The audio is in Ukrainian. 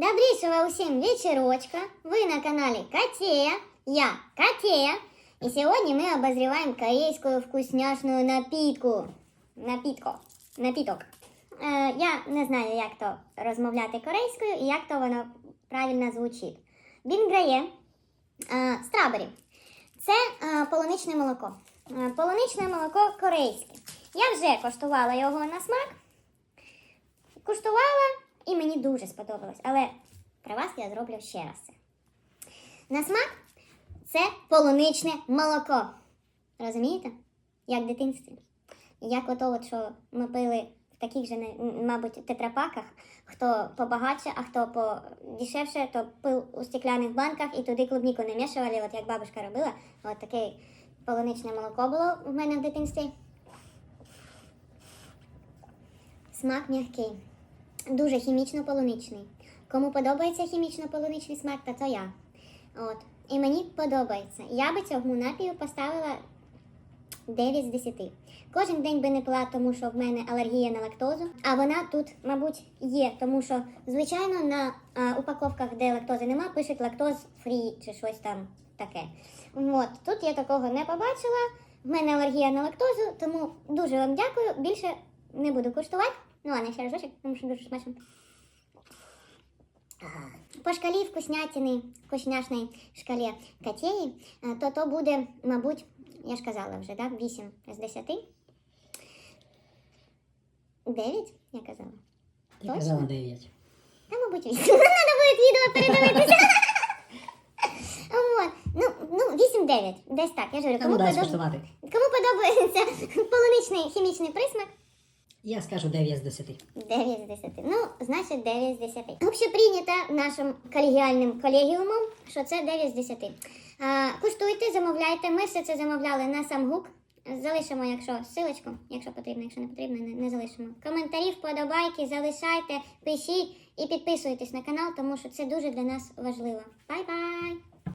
Добрейшего усім вечерочка. Вы на канале Котея. Я Котея. И сегодня мы обозреваем корейскую вкусняшную напитку. Напитку. Напіток. Е, я не знаю, як то розмовляти корейською і як то воно правильно звучить. Він грає е, страбері. Це е, полуничне молоко. Е, полуничне молоко корейське. Я вже коштувала його на смак. Куштувала і мені дуже сподобалось. Але при вас я зроблю ще раз це. На смак це полуничне молоко. Розумієте? Як в дитинстві. Як ото, от, що ми пили в таких же, мабуть, тетрапаках, хто побагатше, а хто подешевше, то пив у стекляних банках і туди клубніку не мішували, от як бабушка робила. От таке полуничне молоко було в мене в дитинстві. Смак м'який, дуже хімічно-полуничний. Кому подобається хімічно-полуничний смак, то то я. От. І мені подобається. Я би цьому напію поставила 9 з 10. Кожен день би не пила, тому що в мене алергія на лактозу. А вона тут, мабуть, є, тому що, звичайно, на а, упаковках, де лактози нема, пишуть лактоз фрі чи щось там таке. От. Тут я такого не побачила. В мене алергія на лактозу, тому дуже вам дякую. Більше не буду куштувати. Ну, ладно, ще разочок, тому що дуже смачно. По шкалі вкуснятини, вкусняшної шкалі котеї, е, то то буде, мабуть, я ж казала вже, да? 8 з 10. 9, я казала. Ти Точно? казала 9. Та, мабуть, 8. Треба буде відео передивитися. От. Ну, ну, 8-9. Десь так. Я ж говорю, Кому кому, подоб... кому подобається полуничний хімічний присмак, Я скажу 9 з 10. 9 з 10. Ну, значить 9 з 10. Общеприйнято нашим колегіальним колегіумом, що це 9 з 10. А, куштуйте, замовляйте. Ми все це замовляли на самгук. Залишимо, якщо силочку, якщо потрібно, якщо не потрібно, не, не залишимо. Коментарі, вподобайки, залишайте, пишіть і підписуйтесь на канал, тому що це дуже для нас важливо. Бай-бай!